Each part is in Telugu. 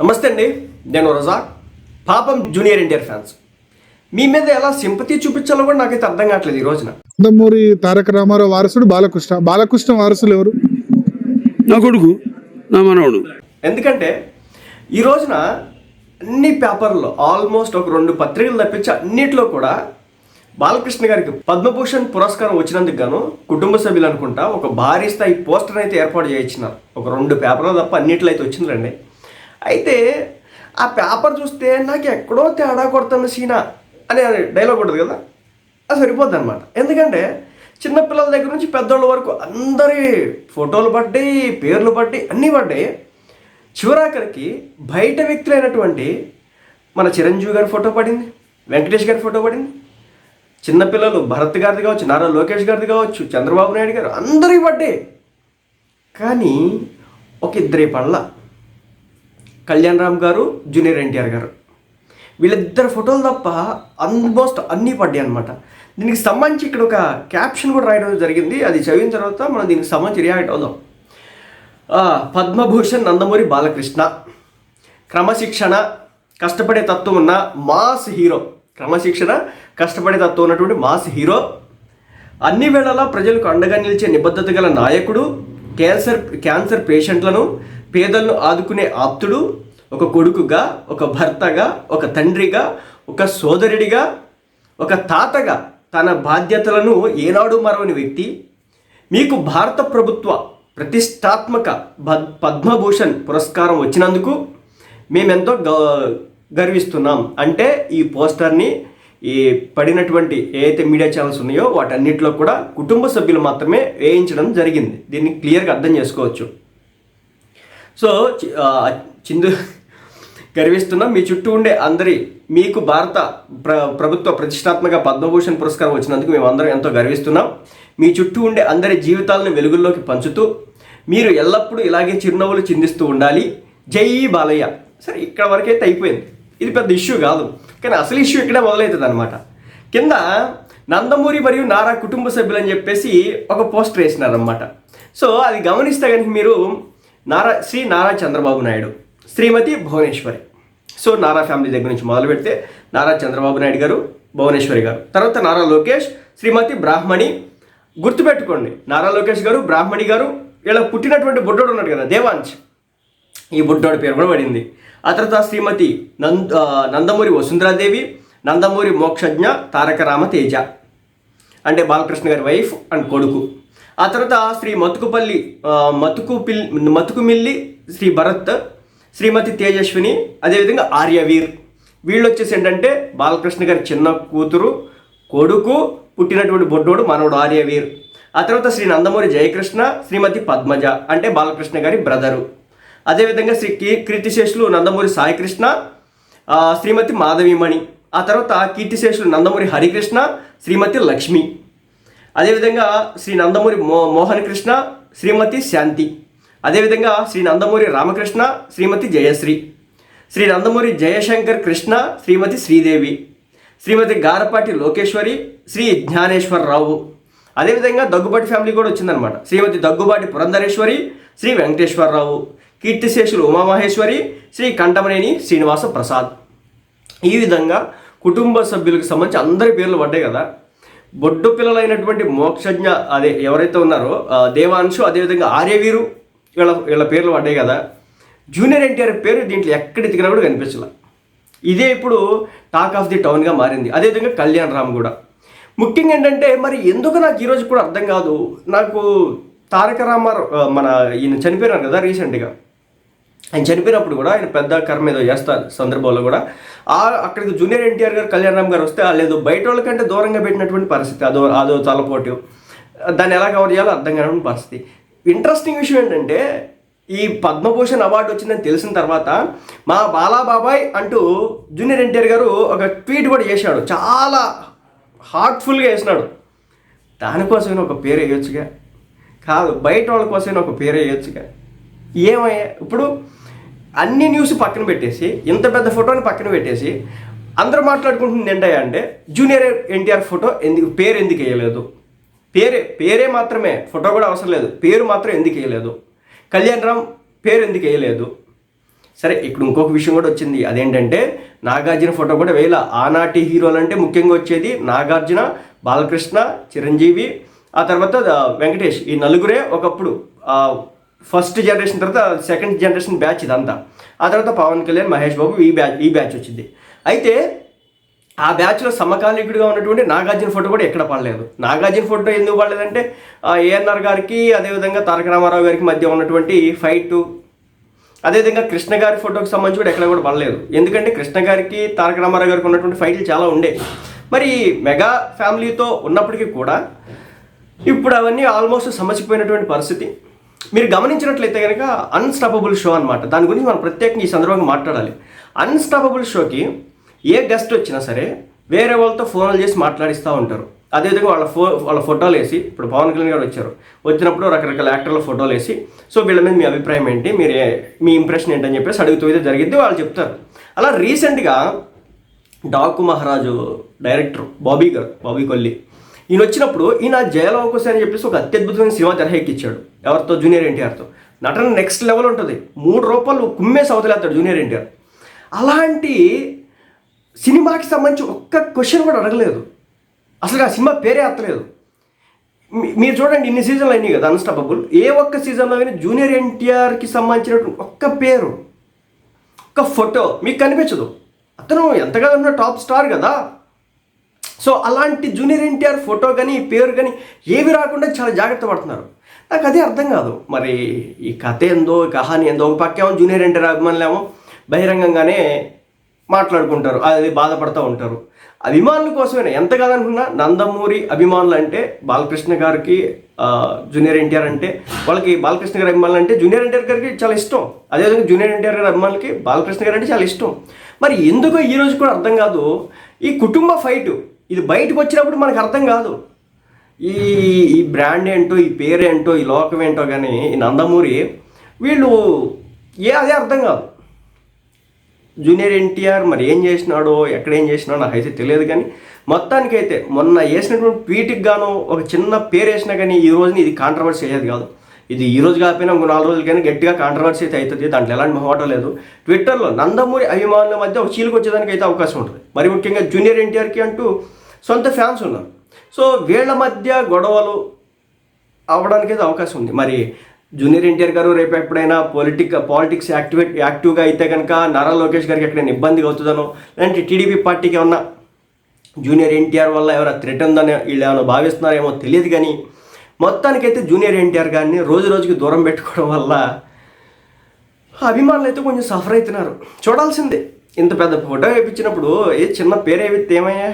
నమస్తే అండి నేను రజా పాపం జూనియర్ ఎన్టీఆర్ ఫ్యాన్స్. మీ మీద ఎలా సింపతి చూపించాలో కూడా నాకైతే అర్థం కావట్లేదు ఈ రోజున. నందమూరి తారక రామారావు వారసుడు బాలకృష్ణ. బాలకృష్ణ వారసులు ఎవరు? నా కొడుకు నా మనవడు. ఎందుకంటే ఈ రోజున అన్ని పేపర్లో ఆల్మోస్ట్ ఒక రెండు పత్రికలు తప్పించి అన్నిట్లో కూడా బాలకృష్ణ గారికి పద్మభూషణ్ పురస్కారం వచ్చినందుకు గాను కుటుంబ సభ్యులు అనుకుంటా ఒక భారీ స్థాయి పోస్టర్ అయితే ఏర్పాటు చేయించినారు. ఒక రెండు పేపర్లు తప్ప అన్నిట్లో అయితే వచ్చిందండి అయితే ఆ పేపర్ చూస్తే నాకు ఎక్కడో తేడా కొడుతున్న సీనా అనే డైలాగ్ ఉంటుంది కదా అది సరిపోద్ది అనమాట ఎందుకంటే చిన్నపిల్లల దగ్గర నుంచి పెద్దోళ్ళ వరకు అందరి ఫోటోలు పట్టి పేర్లు పట్టి అన్నీ పడ్డాయి. చివరాఖరికి బయట వ్యక్తులైనటువంటి మన చిరంజీవి గారి ఫోటో పడింది వెంకటేష్ గారి ఫోటో పడింది. చిన్నపిల్లలు భరత్ గారిది కావచ్చు నారా లోకేష్ గారిది కావచ్చు చంద్రబాబు నాయుడు గారు అందరివి పడ్డాయి. కానీ ఒక ఇద్దరి పళ్ళ కళ్యాణ్ రామ్ గారు జూనియర్ ఎన్టీఆర్ గారు. వీళ్ళిద్దరు ఫోటోలు తప్ప ఆల్మోస్ట్ అన్నీ పడ్డాయి అనమాట దీనికి సంబంధించి ఇక్కడ ఒక క్యాప్షన్ కూడా రాయడం జరిగింది. అది చదివిన తర్వాత మనం దీనికి సంబంధించి రియాక్ట్ అవుదాం. పద్మభూషణ్ నందమూరి బాలకృష్ణ. క్రమశిక్షణ కష్టపడే తత్వం ఉన్న మాస్ హీరో. క్రమశిక్షణ కష్టపడే తత్వం ఉన్నటువంటి మాస్ హీరో. అన్ని వేళలా ప్రజలకు అండగా నిలిచే నిబద్ధత గల నాయకుడు క్యాన్సర్ క్యాన్సర్ పేషెంట్లను పేదలను ఆదుకునే ఆప్తుడు ఒక కొడుకుగా ఒక భర్తగా ఒక తండ్రిగా ఒక సోదరుడిగా ఒక తాతగా తన బాధ్యతలను ఏనాడు మరవని వ్యక్తి. మీకు భారత ప్రభుత్వ ప్రతిష్టాత్మక భద్- పద్మభూషణ్ పురస్కారం వచ్చినందుకు మేమెంతో గర్విస్తున్నాం. అంటే ఈ పోస్టర్ని ఈ పడినటువంటి ఏదైతే మీడియా ఛానల్స్ ఉన్నాయో వాటన్నిటిలో కూడా కుటుంబ సభ్యులు మాత్రమే వేయించడం జరిగింది. దీన్ని క్లియర్గా అర్థం చేసుకోవచ్చు. సో చిందు గర్విస్తున్నాం. మీ చుట్టూ ఉండే అందరి మీకు భారత ప్ర ప్రభుత్వ ప్రతిష్టాత్మక పద్మభూషణ్ పురస్కారం వచ్చినందుకు మేము అందరం ఎంతో గర్విస్తున్నాం. మీ చుట్టూ ఉండే అందరి జీవితాలను వెలుగుల్లోకి పంచుతూ మీరు ఎల్లప్పుడూ ఇలాగే చిరునవ్వులు చిందిస్తూ ఉండాలి. జై బాలయ్య. సరే ఇక్కడ వరకైతే అయిపోయింది. ఇది పెద్ద ఇష్యూ కాదు. కానీ అసలు ఇష్యూ ఇక్కడే మొదలవుతుంది అనమాట కింద నందమూరి మరియు నారా కుటుంబ సభ్యులు అని చెప్పేసి ఒక పోస్టర్ వేసినారనమాట సో అది గమనిస్తే కనుక మీరు నారా శ్రీ నారా చంద్రబాబు నాయుడు శ్రీమతి భువనేశ్వరి. సో నారా ఫ్యామిలీ దగ్గర నుంచి మొదలు పెడితే నారా చంద్రబాబు నాయుడు గారు భువనేశ్వరి గారు. తర్వాత నారా లోకేష్ శ్రీమతి బ్రాహ్మణి. గుర్తుపెట్టుకోండి నారా లోకేష్ గారు బ్రాహ్మణి గారు ఇలా పుట్టినటువంటి బుడ్డోడు ఉన్నాడు కదా దేవాంశ్. ఈ బుడ్డోడు పేరు కూడా పడింది. ఆ తర్వాత శ్రీమతి నంద నందమూరి వసుంధరాదేవి నందమూరి మోక్షజ్ఞ తారక రామ తేజ అంటే బాలకృష్ణ గారి వైఫ్ అండ్ కొడుకు. ఆ తర్వాత శ్రీ మతుకుపల్లి మతుకు పిల్ మతుకుమిల్లి శ్రీ భరత్ శ్రీమతి తేజస్విని అదేవిధంగా ఆర్యవీర్. వీళ్ళు వచ్చేసి ఏంటంటే బాలకృష్ణ గారి చిన్న కూతురు కొడుకు పుట్టినటువంటి బొడ్డోడు మనవడు ఆర్యవీర్. ఆ తర్వాత శ్రీ నందమూరి జయకృష్ణ శ్రీమతి పద్మజ అంటే బాలకృష్ణ గారి బ్రదరు. అదేవిధంగా శ్రీ కీ కీర్తిశేషులు నందమూరి సాయికృష్ణ శ్రీమతి మాధవీమణి. ఆ తర్వాత కీర్తిశేషులు నందమూరి హరికృష్ణ శ్రీమతి లక్ష్మి. అదేవిధంగా శ్రీ నందమూరి మో మోహన్ కృష్ణ శ్రీమతి శాంతి. అదేవిధంగా శ్రీ నందమూరి రామకృష్ణ శ్రీమతి జయశ్రీ. శ్రీ నందమూరి జయశంకర్ కృష్ణ శ్రీమతి శ్రీదేవి. శ్రీమతి గారపాటి లోకేశ్వరి శ్రీ జ్ఞానేశ్వరరావు. అదేవిధంగా దగ్గుబాటి ఫ్యామిలీ కూడా వచ్చిందనమాట శ్రీమతి దగ్గుబాటి పురంధరేశ్వరి శ్రీ వెంకటేశ్వరరావు. కీర్తిశేషులు ఉమామహేశ్వరి శ్రీ కంఠమనేని శ్రీనివాస ప్రసాద్. ఈ విధంగా కుటుంబ సభ్యులకు సంబంధించి అందరి పేర్లు పడ్డాయి కదా. బొడ్డు పిల్లలైనటువంటి మోక్షజ్ఞ అదే ఎవరైతే ఉన్నారో దేవాంశు అదేవిధంగా ఆర్యవీరు వీళ్ళ వీళ్ళ పేర్లు పడ్డాయి కదా. జూనియర్ ఎన్టీఆర్ పేరు దీంట్లో ఎక్కడ ఎతికినా కూడా కనిపించలే. ఇదే ఇప్పుడు టాక్ ఆఫ్ ది టౌన్గా మారింది. అదేవిధంగా కళ్యాణ్ రామ్ కూడా. ముఖ్యంగా ఏంటంటే మరి ఎందుకు నాకు ఈరోజు కూడా అర్థం కాదు. నాకు తారక రామారావు మన ఈయన చనిపోయినారు కదా రీసెంట్గా. ఆయన చనిపోయినప్పుడు కూడా ఆయన పెద్ద కర్మ ఏదో చేస్తారు సందర్భంలో కూడా ఆ అక్కడికి జూనియర్ ఎన్టీఆర్ గారు కళ్యాణరామ్ గారు వస్తే లేదు బయట వాళ్ళకంటే దూరంగా పెట్టినటువంటి పరిస్థితి అదో అదో తలపోటు. దాన్ని ఎలా కవర్ చేయాలో అర్థం కాని పరిస్థితి. ఇంట్రెస్టింగ్ విషయం ఏంటంటే ఈ పద్మభూషణ్ అవార్డు వచ్చిందని తెలిసిన తర్వాత మా బాలా బాబాయ్ అంటూ జూనియర్ ఎన్టీఆర్ గారు ఒక ట్వీట్ కూడా చేశాడు. చాలా హార్ట్ఫుల్గా వేసినాడు దానికోసమైనా ఒక పేరు వేయొచ్చుగా? కాదు బయట వాళ్ళ కోసమే ఒక పేరు వేయొచ్చుగా? ఏమయ్యా? ఇప్పుడు అన్ని న్యూస్ పక్కన పెట్టేసి ఇంత పెద్ద ఫోటోని పక్కన పెట్టేసి అందరూ మాట్లాడుకుంటుంది ఏంటయ్యా అంటే జూనియర్ ఎన్టీఆర్ ఫోటో ఎందుకు పేరు ఎందుకు వేయలేదు? పేరే పేరే మాత్రమే ఫోటో కూడా అవసరం లేదు. పేరు మాత్రం ఎందుకు వేయలేదు? కళ్యాణ్ రామ్ పేరు ఎందుకు వేయలేదు? సరే ఇక్కడ ఇంకొక విషయం కూడా వచ్చింది. అదేంటంటే నాగార్జున ఫోటో కూడా వేయాల. ఆనాటి హీరోలు అంటే ముఖ్యంగా వచ్చేది నాగార్జున బాలకృష్ణ చిరంజీవి ఆ తర్వాత వెంకటేష్. ఈ నలుగురే ఒకప్పుడు ఫస్ట్ జనరేషన్ తర్వాత సెకండ్ జనరేషన్ బ్యాచ్ ఇదంతా. ఆ తర్వాత పవన్ కళ్యాణ్ మహేష్ బాబు ఈ బ్యాచ్ ఈ బ్యాచ్ వచ్చింది. అయితే ఆ బ్యాచ్లో సమకాలీకుడిగా ఉన్నటువంటి నాగార్జున ఫోటో కూడా ఎక్కడ పడలేదు. నాగార్జున ఫోటో ఎందుకు పడలేదంటే ఏఎన్ఆర్ గారికి అదేవిధంగా తారక రామారావు గారికి మధ్య ఉన్నటువంటి ఫైట్. అదేవిధంగా కృష్ణ గారి ఫోటోకి సంబంధించి కూడా ఎక్కడ కూడా పడలేదు. ఎందుకంటే కృష్ణ గారికి తారక రామారావు గారికి ఉన్నటువంటి ఫైట్లు చాలా ఉండే. మరి మెగా ఫ్యామిలీతో ఉన్నప్పటికీ కూడా ఇప్పుడు అవన్నీ ఆల్మోస్ట్ సమసిపోయినటువంటి పరిస్థితి. మీరు గమనించినట్లయితే కనుక అన్స్టాపబుల్ షో అనమాట దాని గురించి మనం ప్రత్యేకంగా ఈ సందర్భంగా మాట్లాడాలి. అన్స్టాపబుల్ షోకి ఏ గెస్ట్ వచ్చినా సరే వేరే వాళ్ళతో ఫోన్లు చేసి మాట్లాడిస్తూ ఉంటారు. అదేవిధంగా వాళ్ళ ఫో వాళ్ళ ఫోటోలు వేసి ఇప్పుడు పవన్ కళ్యాణ్ గారు వచ్చారు. వచ్చినప్పుడు రకరకాల యాక్టర్ల ఫోటోలు వేసి సో వీళ్ళ మీద మీ అభిప్రాయం ఏంటి? మీరు మీ ఇంప్రెషన్ ఏంటని చెప్పేసి అడుగుతూ అయితే జరిగింది వాళ్ళు చెప్తారు. అలా రీసెంట్గా డాకు మహారాజు డైరెక్టర్ బాబీ గారు బాబీ కొల్లి ఈయన వచ్చినప్పుడు ఈయన జయలవకుశ అని చెప్పేసి ఒక అత్యద్భుతమైన సినిమా తెరహెక్కిచ్చాడు ఎవరితో? జూనియర్ ఎన్టీఆర్తో. నటన నెక్స్ట్ లెవెల్ ఉంటుంది. మూడు రూపాయలు కుమ్మేసి అవతలేస్తాడు జూనియర్ ఎన్టీఆర్. అలాంటి సినిమాకి సంబంధించి ఒక్క క్వశ్చన్ కూడా అడగలేదు. అసలు ఆ సినిమా పేరే ఎత్తలేదు. మీరు చూడండి ఇన్ని సీజన్లు అయినాయి కదా అన్స్టాపబుల్ ఏ ఒక్క సీజన్లో అయినా జూనియర్ ఎన్టీఆర్కి సంబంధించినటువంటి ఒక్క పేరు ఒక్క ఫోటో మీకు కనిపించదు. అతను ఎంతగా ఉన్న టాప్ స్టార్ కదా. సో అలాంటి జూనియర్ ఎన్టీఆర్ ఫోటో కానీ పేరు కానీ ఏవి రాకుండా చాలా జాగ్రత్త పడుతున్నారు. నాకు అదే అర్థం కాదు. మరి ఈ కథ ఏందో ఈ కహాని ఏందో ఒక పక్కేమో జూనియర్ ఎన్టీఆర్ అభిమానులేమో బహిరంగంగానే మాట్లాడుకుంటారు. అది బాధపడుతూ ఉంటారు. అభిమానుల కోసమే ఎంత కాదనుకున్నా నందమూరి అభిమానులు అంటే బాలకృష్ణ గారికి జూనియర్ ఎన్టీఆర్ అంటే వాళ్ళకి బాలకృష్ణ గారి అభిమానులు అంటే జూనియర్ ఎన్టీఆర్ గారికి చాలా ఇష్టం. అదేవిధంగా జూనియర్ ఎన్టీఆర్ గారి అభిమానులకి బాలకృష్ణ గారు అంటే చాలా ఇష్టం. మరి ఎందుకో ఈ రోజు కూడా అర్థం కాదు. ఈ కుటుంబ ఫైటు ఇది బయటకు వచ్చినప్పుడు మనకు అర్థం కాదు. ఈ ఈ బ్రాండ్ ఏంటో ఈ పేరు ఏంటో ఈ లోకం ఏంటో కానీ ఈ నందమూరి వీళ్ళు ఏ అదే అర్థం కాదు. జూనియర్ ఎన్టీఆర్ మరి ఏం చేసినాడో ఎక్కడ ఏం చేసినాడో నాకైతే తెలియదు కానీ మొత్తానికైతే మొన్న వేసినటువంటి ట్వీట్కి గాను ఒక చిన్న పేరు వేసినా కానీ ఈ రోజున ఇది కాంట్రవర్సీ అయ్యేది కాదు. ఇది ఈ రోజు కాకపోయినా ఇంకో నాలుగు రోజులకైనా గట్టిగా కాంట్రవర్సీ అయితే అవుతుంది. దాంట్లో ఎలాంటి మొహమాటం లేదు. ట్విట్టర్లో నందమూరి అభిమానుల మధ్య ఒక చీలుకు వచ్చేదానికి అయితే అవకాశం ఉంటుంది. మరి ముఖ్యంగా జూనియర్ ఎన్టీఆర్కి అంటూ సొంత ఫ్యాన్స్ ఉన్నారు. సో వీళ్ళ మధ్య గొడవలు అవడానికి అయితే అవకాశం ఉంది. మరి జూనియర్ ఎన్టీఆర్ గారు రేపు ఎప్పుడైనా పొలిటిక్ పాలిటిక్స్ యాక్టివేట్ యాక్టివ్గా అయితే కనుక నారా లోకేష్ గారికి ఎక్కడైనా ఇబ్బందిగా అవుతుందనో లేదంటే టీడీపీ పార్టీకి ఏమన్నా జూనియర్ ఎన్టీఆర్ వల్ల ఎవరైనా థ్రెట్ ఉందని వీళ్ళు ఏమైనా భావిస్తున్నారేమో తెలియదు కానీ మొత్తానికైతే జూనియర్ ఎన్టీఆర్ గారిని రోజు రోజుకి దూరం పెట్టుకోవడం వల్ల అభిమానులు అయితే కొంచెం సఫర్ అవుతున్నారు. చూడాల్సిందే. ఇంత పెద్ద ఫోటో వేయించినప్పుడు ఏ చిన్న పేరు వేయితే ఏమయ్యా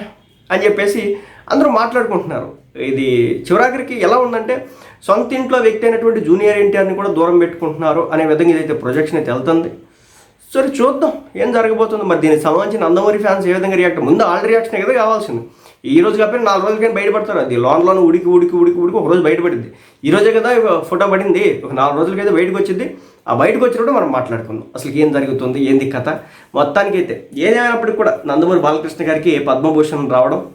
అని చెప్పేసి అందరూ మాట్లాడుకుంటున్నారు. ఇది చివరాఖరికి ఎలా ఉందంటే సొంత ఇంట్లో వ్యక్తి అయినటువంటి జూనియర్ ఎన్టీఆర్ని కూడా దూరం పెట్టుకుంటున్నారు అనే విధంగా ఇదైతే ప్రొజెక్షన్ అయితే వెళ్తుంది. సరే చూద్దాం. ఏం జరగబోతుందో? మరి దీనికి సంబంధించిన అందమూరి ఫ్యాన్స్ ఏ విధంగా రియాక్ట్ ముందు ఆల్ రియాక్షన్ కదా కావాల్సింది. ఈ రోజు కాకపోయినా నాలుగు రోజుల కానీ బయటపడతారు. అది లోన్ లోన్ ఉడికి ఉడికి ఉడికి ఉడికి ఒక రోజు బయటపడింది. ఈ రోజే కదా ఫోటో పడింది. ఒక నాలుగు రోజులకైతే బయటకు వచ్చింది. ఆ బయటకు వచ్చినప్పుడు మనం మాట్లాడుకుందాం అసలు ఏం జరుగుతుంది? ఏంది కథ? మొత్తానికైతే ఏదేమైనప్పటికీ కూడా నందమూరి బాలకృష్ణ గారికి పద్మభూషణ్ రావడం.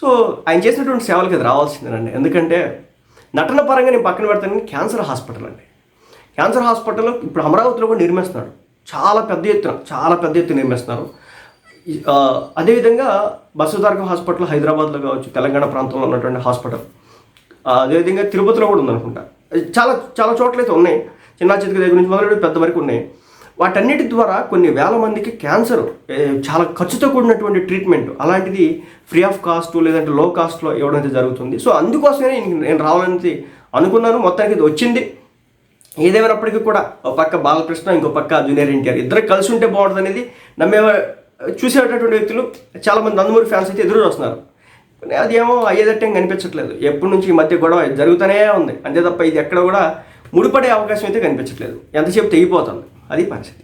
సో ఆయన చేసినటువంటి సేవలకి అది రావాల్సిందేనండి. ఎందుకంటే నటన పరంగా నేను పక్కన పెడతాను. కానీ క్యాన్సర్ హాస్పిటల్ అండి. క్యాన్సర్ హాస్పిటల్ ఇప్పుడు అమరావతిలో కూడా నిర్మిస్తున్నాడు చాలా పెద్ద ఎత్తున చాలా పెద్ద ఎత్తున నిర్మిస్తున్నారు. అదేవిధంగా బసవతారకం హాస్పిటల్ హైదరాబాద్లో కావచ్చు తెలంగాణ ప్రాంతంలో ఉన్నటువంటి హాస్పిటల్. అదేవిధంగా తిరుపతిలో కూడా ఉందనుకుంటా. చాలా చాలా చోట్ల అయితే ఉన్నాయి. చిన్న చితక దగ్గర నుంచి మొదలు పెద్ద వరకు ఉన్నాయి. వాటన్నిటి ద్వారా కొన్ని వేల మందికి క్యాన్సర్ చాలా ఖర్చుతో కూడినటువంటి ట్రీట్మెంట్ అలాంటిది ఫ్రీ ఆఫ్ కాస్ట్ లేదంటే లో కాస్ట్లో ఇవ్వడం అయితే జరుగుతుంది. సో అందుకోసమే నేను నేను రావాలని అనుకున్నాను. మొత్తానికి ఇది వచ్చింది. ఏదేమైనప్పటికీ కూడా ఒక పక్క బాలకృష్ణ ఇంకో పక్క జూనియర్ ఎన్టీఆర్. ఇద్దరు కలిసి ఉంటే బాగుంటుంది అనేది నమ్మే చూసేటటువంటి వ్యక్తులు చాలామంది నందమూరి ఫ్యాన్స్ అయితే ఎదురు వస్తున్నారు కానీ అది ఏమో అయ్యేదట్టేం కనిపించట్లేదు. ఎప్పటి నుంచి ఈ మధ్య గొడవ జరుగుతూనే ఉంది. అంతే తప్ప ఇది ఎక్కడ కూడా ముడిపడే అవకాశం అయితే కనిపించట్లేదు. ఎంతసేపు తెగిపోతుంది? అది పరిస్థితి.